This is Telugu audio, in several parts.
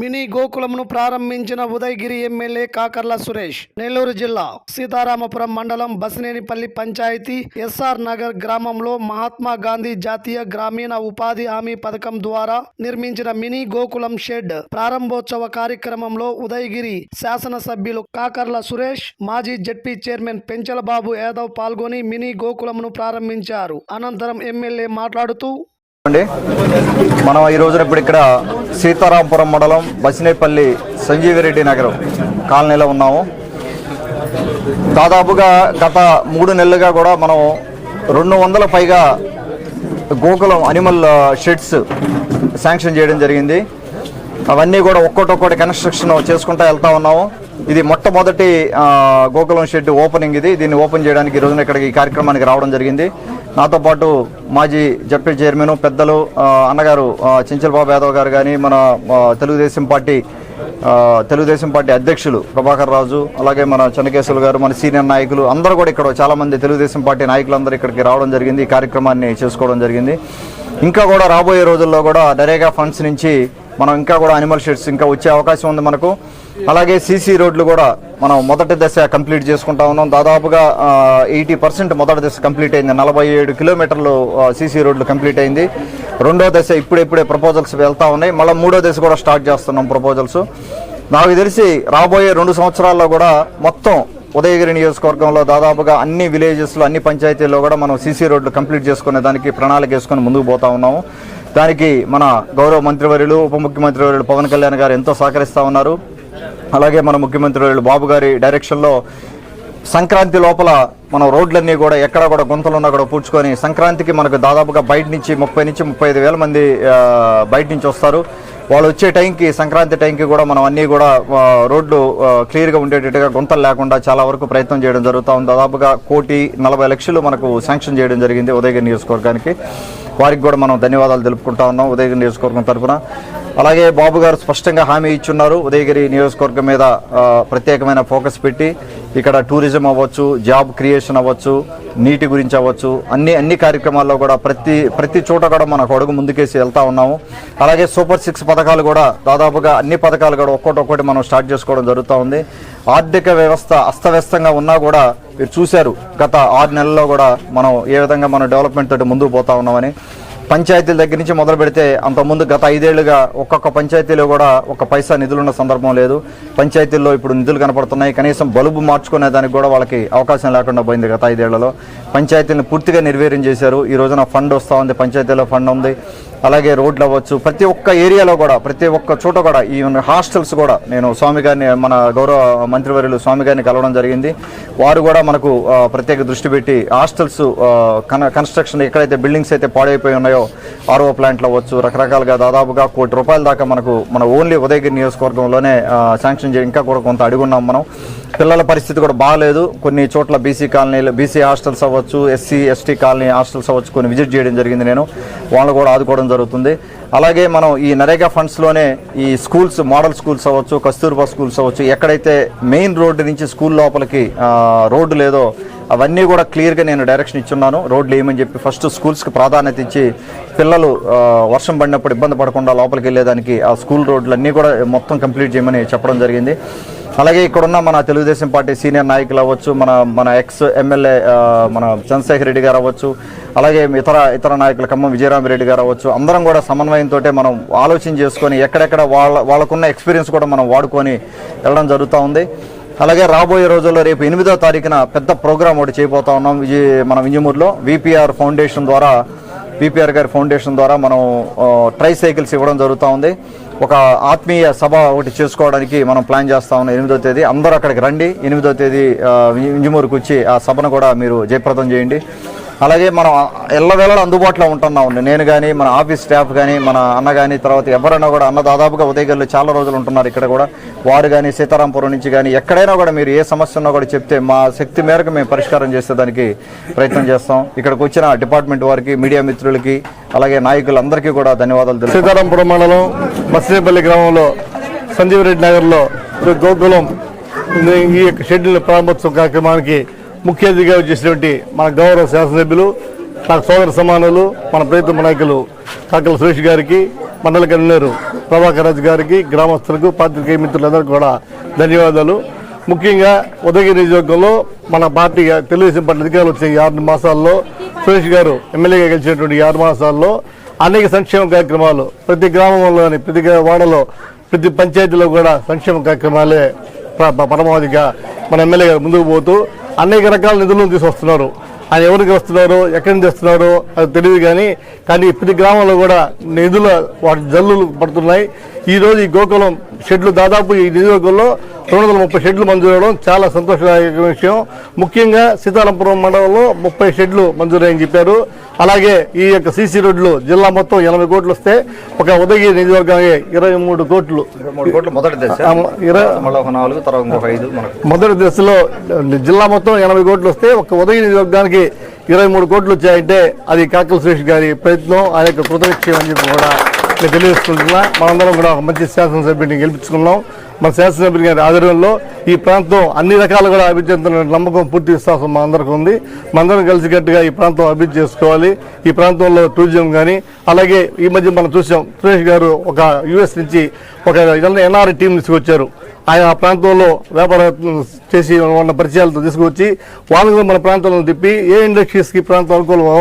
మినీ గోకులంను ప్రారంభించిన ఉదయగిరి ఎమ్మెల్యే కాకర్ల సురేష్. నెల్లూరు జిల్లా సీతారామపురం మండలం బసినేనిపల్లి పంచాయతీ ఎస్ఆర్ నగర్ గ్రామంలో మహాత్మా గాంధీ జాతీయ గ్రామీణ ఉపాధి హామీ పథకం ద్వారా నిర్మించిన మినీ గోకులం షెడ్ ప్రారంభోత్సవ కార్యక్రమంలో ఉదయగిరి శాసనసభ్యులు కాకర్ల సురేష్ మాజీ జడ్పీ చైర్మన్ పెంచలబాబు యాదవ్ పాల్గొని మినీ గోకులంను ప్రారంభించారు. అనంతరం ఎమ్మెల్యే మాట్లాడుతూ అండి మనం ఈ రోజున ఇప్పుడు ఇక్కడ సీతారాంపురం మండలం బసినేపల్లి సంజీవిరెడ్డి నగరం కాలనీలో ఉన్నాము. దాదాపుగా గత మూడు నెలలుగా కూడా మనం రెండు వందల పైగా గోకులం అనిమల్ షెడ్స్ శాంక్షన్ చేయడం జరిగింది. అవన్నీ కూడా ఒక్కొక్కటి కన్స్ట్రక్షన్ చేసుకుంటూ వెళ్తా ఉన్నాము. ఇది మొట్టమొదటి గోకులం షెడ్ ఓపెనింగ్ ఇది. దీన్ని ఓపెన్ చేయడానికి ఈ రోజున ఇక్కడికి ఈ కార్యక్రమానికి రావడం జరిగింది. నాతో పాటు మాజీ జడ్పీ చైర్మన్ పెద్దలు అన్నగారు ఆ, చించలబాబు యాదవ్ గారు కానీ మన తెలుగుదేశం పార్టీ తెలుగుదేశం పార్టీ అధ్యక్షులు ప్రభాకర్ రాజు అలాగే మన చెన్నకేశ్వర గారు మన సీనియర్ నాయకులు అందరూ కూడా ఇక్కడ చాలామంది తెలుగుదేశం పార్టీ నాయకులందరూ ఇక్కడికి రావడం జరిగింది ఈ కార్యక్రమాన్ని చేసుకోవడం జరిగింది. ఇంకా కూడా రాబోయే రోజుల్లో కూడా నరేగా ఫండ్స్ నుంచి మనం ఇంకా కూడా అనిమల్ షెడ్స్ ఇంకా వచ్చే అవకాశం ఉంది మనకు. అలాగే సీసీ రోడ్లు కూడా మనం మొదటి దశ కంప్లీట్ చేసుకుంటా ఉన్నాం. దాదాపుగా ఎయిటీ పర్సెంట్ మొదటి దశ కంప్లీట్ అయింది. నలభై ఏడు కిలోమీటర్లు సీసీ రోడ్లు కంప్లీట్ అయింది. రెండో దశ ఇప్పుడిప్పుడే ప్రపోజల్స్ వెళ్తూ ఉన్నాయి. మళ్ళీ మూడో దశ కూడా స్టార్ట్ చేస్తున్నాం ప్రపోజల్స్ నాకు తెలిసి రాబోయే రెండు సంవత్సరాల్లో కూడా మొత్తం ఉదయగిరి నియోజకవర్గంలో దాదాపుగా అన్ని విలేజెస్లో అన్ని పంచాయతీల్లో కూడా మనం సీసీ రోడ్లు కంప్లీట్ చేసుకునే దానికి ప్రణాళిక వేసుకొని ముందుకు పోతా ఉన్నాము. దానికి మన గౌరవ మంత్రివర్యులు ఉప ముఖ్యమంత్రి వర్యులు పవన్ కళ్యాణ్ గారు ఎంతో సహకరిస్తూ ఉన్నారు. అలాగే మన ముఖ్యమంత్రి వర్యులు బాబు గారి డైరెక్షన్లో సంక్రాంతి లోపల మనం రోడ్లన్నీ కూడా ఎక్కడ కూడా గుంతలు ఉన్నా కూడా పూడ్చుకొని సంక్రాంతికి మనకు దాదాపుగా బయట నుంచి ముప్పై నుంచి ముప్పై ఐదు వేల మంది బయట నుంచి వస్తారు. వాళ్ళు వచ్చే టైంకి సంక్రాంతి టైంకి కూడా మనం అన్నీ కూడా రోడ్లు క్లియర్గా ఉండేటట్టుగా గుంతలు లేకుండా చాలా వరకు ప్రయత్నం చేయడం జరుగుతూ ఉంది. దాదాపుగా కోటి నలభై లక్షలు మనకు శాంక్షన్ చేయడం జరిగింది ఉదయగిరి నియోజకవర్గానికి. వారికి కూడా మనం ధన్యవాదాలు తెలుపుకుంటా ఉన్నాం. ఉదయగిరి నియోజకవర్గం తరఫున అలాగే బాబు గారు స్పష్టంగా హామీ ఇచ్చున్నారు. ఉదయగిరి నియోజకవర్గం మీద ప్రత్యేకమైన ఫోకస్ పెట్టి ఇక్కడ టూరిజం అవ్వచ్చు జాబ్ క్రియేషన్ అవ్వచ్చు నీటి గురించి అవ్వచ్చు అన్ని అన్ని కార్యక్రమాల్లో కూడా ప్రతి ప్రతి చోట కూడా మనకు అడుగు ముందుకేసి వెళ్తా ఉన్నాము. అలాగే సూపర్ సిక్స్ పథకాలు కూడా దాదాపుగా అన్ని పథకాలు కూడా ఒక్కొక్కటి మనం స్టార్ట్ చేసుకోవడం జరుగుతూ ఉంది. ఆర్థిక వ్యవస్థ అస్తవ్యస్తంగా ఉన్నా కూడా మీరు చూశారు గత ఆరు నెలల్లో కూడా మనం ఏ విధంగా మనం డెవలప్మెంట్ తోటి ముందుకు పోతా ఉన్నామని. పంచాయతీల దగ్గర నుంచి మొదలు పెడితే అంతకుముందు గత ఐదేళ్ళుగా ఒక్కొక్క పంచాయతీలో కూడా ఒక పైసా నిధులున్న సందర్భం లేదు. పంచాయతీల్లో ఇప్పుడు నిధులు కనపడుతున్నాయి. కనీసం బలుబు మార్చుకునే దానికి కూడా వాళ్ళకి అవకాశం లేకుండా పోయింది గత ఐదేళ్ళలో. పంచాయతీలను పూర్తిగా నిర్వీర్యం చేశారు. ఈ రోజున ఫండ్ వస్తూ ఉంది పంచాయతీలో ఫండ్ ఉంది. అలాగే రోడ్లు అవ్వచ్చు. ప్రతి ఒక్క ఏరియాలో కూడా ప్రతి ఒక్క చోట కూడా ఈ హాస్టల్స్ కూడా నేను స్వామి గారిని మన గౌరవ మంత్రివర్యులు స్వామి గారిని కలవడం జరిగింది. వారు కూడా మనకు ప్రత్యేక దృష్టి పెట్టి హాస్టల్స్ కన కన్స్ట్రక్షన్ ఎక్కడైతే బిల్డింగ్స్ అయితే పాడైపోయి ఉన్నాయో ఆర్ఓ ప్లాంట్లు అవ్వచ్చు రకరకాలుగా దాదాపుగా కోటి రూపాయల దాకా మనకు మన ఓన్లీ ఉదయగిరి నియోజకవర్గంలోనే శాంక్షన్ చేయ ఇంకా కూడా కొంత అడుగున్నాం మనం. పిల్లల పరిస్థితి కూడా బాగాలేదు. కొన్ని చోట్ల బీసీ కాలనీలు బీసీ హాస్టల్స్ అవ్వచ్చు ఎస్సీ ఎస్టీ కాలనీ హాస్టల్స్ అవ్వచ్చు కొన్ని విజిట్ చేయడం జరిగింది నేను. వాళ్ళు కూడా ఆదుకోవడం జరుగుతుంది. అలాగే మనం ఈ నరేగా ఫండ్స్లోనే ఈ స్కూల్స్ మోడల్ స్కూల్స్ అవ్వచ్చు కస్తూర్బా స్కూల్స్ అవ్వచ్చు ఎక్కడైతే మెయిన్ రోడ్డు నుంచి స్కూల్ లోపలికి రోడ్డు లేదో అవన్నీ కూడా క్లియర్గా నేను డైరెక్షన్ ఇచ్చున్నాను. రోడ్లు ఏమని చెప్పి ఫస్ట్ స్కూల్స్కి ప్రాధాన్యత ఇచ్చి పిల్లలు వర్షం పడినప్పుడు ఇబ్బంది పడకుండా లోపలికి వెళ్ళేదానికి ఆ స్కూల్ రోడ్లన్నీ కూడా మొత్తం కంప్లీట్ చేయమని చెప్పడం జరిగింది. అలాగే ఇక్కడున్న మన తెలుగుదేశం పార్టీ సీనియర్ నాయకులు అవ్వచ్చు మన మన ఎక్స్ ఎమ్మెల్యే మన చంద్రశేఖర్ రెడ్డి గారు అవ్వచ్చు అలాగే ఇతర ఇతర నాయకులు ఖమ్మం విజయరామరెడ్డి గారు అవ్వచ్చు అందరం కూడా సమన్వయంతో మనం ఆలోచన చేసుకొని ఎక్కడెక్కడ వాళ్ళ వాళ్ళకున్న ఎక్స్పీరియన్స్ కూడా మనం వాడుకొని వెళ్ళడం జరుగుతూ ఉంది. అలాగే రాబోయే రోజుల్లో రేపు ఎనిమిదో తారీఖున పెద్ద ప్రోగ్రాం ఒకటి చేయబోతా ఉన్నాం. విజయ మన వింజమూరులో విపిఆర్ ఫౌండేషన్ ద్వారా విపిఆర్ గారి ఫౌండేషన్ ద్వారా మనం ట్రై సైకిల్స్ ఇవ్వడం జరుగుతూ ఉంది. ఒక ఆత్మీయ సభ ఒకటి చేసుకోవడానికి మనం ప్లాన్ చేస్తా ఉన్నాం. ఎనిమిదో తేదీ. అందరూ అక్కడికి రండి. ఎనిమిదో తేదీ ఇంజమూరుకు వచ్చి ఆ సభను కూడా మీరు జయప్రదం చేయండి. అలాగే మనం ఎల్లవేళ అందుబాటులో ఉంటున్నాం నేను కానీ మన ఆఫీస్ స్టాఫ్ కానీ మన అన్న కానీ తర్వాత ఎవరైనా కూడా అన్న దాదాపుగా ఉదయగిరిలో చాలా రోజులు ఉంటున్నారు ఇక్కడ కూడా. వారు కానీ సీతారాంపురం నుంచి కానీ ఎక్కడైనా కూడా మీరు ఏ సమస్య ఉన్నా కూడా చెప్తే మా శక్తి మేరకు మేము పరిష్కారం చేసే దానికి ప్రయత్నం చేస్తాం. ఇక్కడికి వచ్చిన డిపార్ట్మెంట్ వారికి మీడియా మిత్రులకి అలాగే నాయకులందరికీ కూడా ధన్యవాదాలు తెలుపు సీతారాంపురం మండలం మసినేపల్లి గ్రామంలో సంజీవరెడ్డి నగర్లో గోకులం ఈ షెడ్యూల్ ప్రారంభోత్సవ కార్యక్రమానికి ముఖ్య అతిథిగా వచ్చేసినటువంటి మన గౌరవ శాసనసభ్యులు నాకు సోదర సమానులు మన ప్రభుత్వ నాయకులు కాకల సురేష్ గారికి మండల కన్వీనర్ ప్రభాకర్ రాజు గారికి గ్రామస్తులకు పాత్రికేయ మిత్రులందరికీ కూడా ధన్యవాదాలు. ముఖ్యంగా ఉదయగిరి నియోజకవర్గంలో మన పార్టీ తెలుగుదేశం పార్టీ అధికారులు వచ్చే ఆరు మాసాల్లో సురేష్ గారు ఎమ్మెల్యేగా గెలిచినటువంటి ఆరు మాసాల్లో అనేక సంక్షేమ కార్యక్రమాలు ప్రతి గ్రామంలోని ప్రతి వాడలో ప్రతి పంచాయతీలో కూడా సంక్షేమ కార్యక్రమాలే ప- పరమావధిగా మన ఎమ్మెల్యే గారు ముందుకు పోతూ అనేక రకాల నిధులను తీసుకొస్తున్నారు ఆయన ఎవరికి వస్తున్నారో ఎక్కడి నుంచి వస్తున్నారో అది తెలియదు కానీ కానీ ప్రతి గ్రామంలో కూడా నిధుల వాటి జల్లులు పడుతున్నాయి. ఈ రోజు ఈ గోకులం షెడ్లు దాదాపు ఈ నియోజకవర్గంలో రెండు వందల ముప్పై షెడ్లు మంజూరు అవడం చాలా సంతోషదాయక విషయం. ముఖ్యంగా సీతారాంపురం మండలంలో ముప్పై షెడ్లు మంజూరని చెప్పారు. అలాగే ఈ యొక్క సీసీ రోడ్లు జిల్లా మొత్తం ఎనభై కోట్లు వస్తే ఒక ఉదయగిరి నియోజకవర్గానికి ఇరవై మూడు కోట్లు. మొదటి ఆ, దశలో జిల్లా మొత్తం ఎనభై కోట్లు వస్తే ఒక ఉదయ నియోజకవర్గానికి ఇరవై మూడు కోట్లు వచ్చాయంటే అది కాకల సురేష్ గారి ప్రయత్నం ఆయన యొక్క కృతనిశ్చయం అని చెప్పి కూడా నేను తెలియజేసుకుంటున్నా మనందరం కూడా ఒక మంచి శాసనసభ్యుడిని గెలిపించుకున్నాం. మన శాసనసభ్యుడి గారి ఆధ్వర్యంలో ఈ ప్రాంతం అన్ని రకాలు కూడా అభివృద్ధి చెందుతున్న నమ్మకం పూర్తి విశ్వాసం మా అందరికీ ఉంది. మనందరం కలిసికట్టుగా ఈ ప్రాంతం అభివృద్ధి చేసుకోవాలి. ఈ ప్రాంతంలో టూరిజం కానీ అలాగే ఈ మధ్య మనం చూసాం సురేష్ గారు ఒక యుఎస్ నుంచి ఒక ఎన్ఆర్ టీం తీసుకొచ్చారు. ఆయన ప్రాంతంలో వ్యాపారం చేసి ఉన్న పరిచయాలతో తీసుకువచ్చి వాళ్ళని మన ప్రాంతంలో తిప్పి ఏ ఇండస్ట్రీస్కి ప్రాంతం అనుకూలమో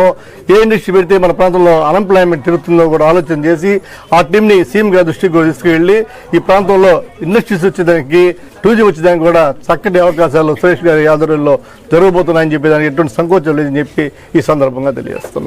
ఏ ఇండస్ట్రీ పెడితే మన ప్రాంతంలో అన్ఎంప్లాయ్మెంట్ తిరుగుతుందో కూడా ఆలోచన చేసి ఆ టీంని సీఎం గారి దృష్టికి కూడా తీసుకువెళ్ళి ఈ ప్రాంతంలో ఇండస్ట్రీస్ వచ్చేదానికి టూజీ వచ్చేదానికి కూడా చక్కటి అవకాశాలు సురేష్ గారి ఆధ్వర్యంలో జరగబోతున్నాయని చెప్పి దానికి ఎటువంటి సంకోచం లేదని చెప్పి ఈ సందర్భంగా తెలియజేస్తున్నాను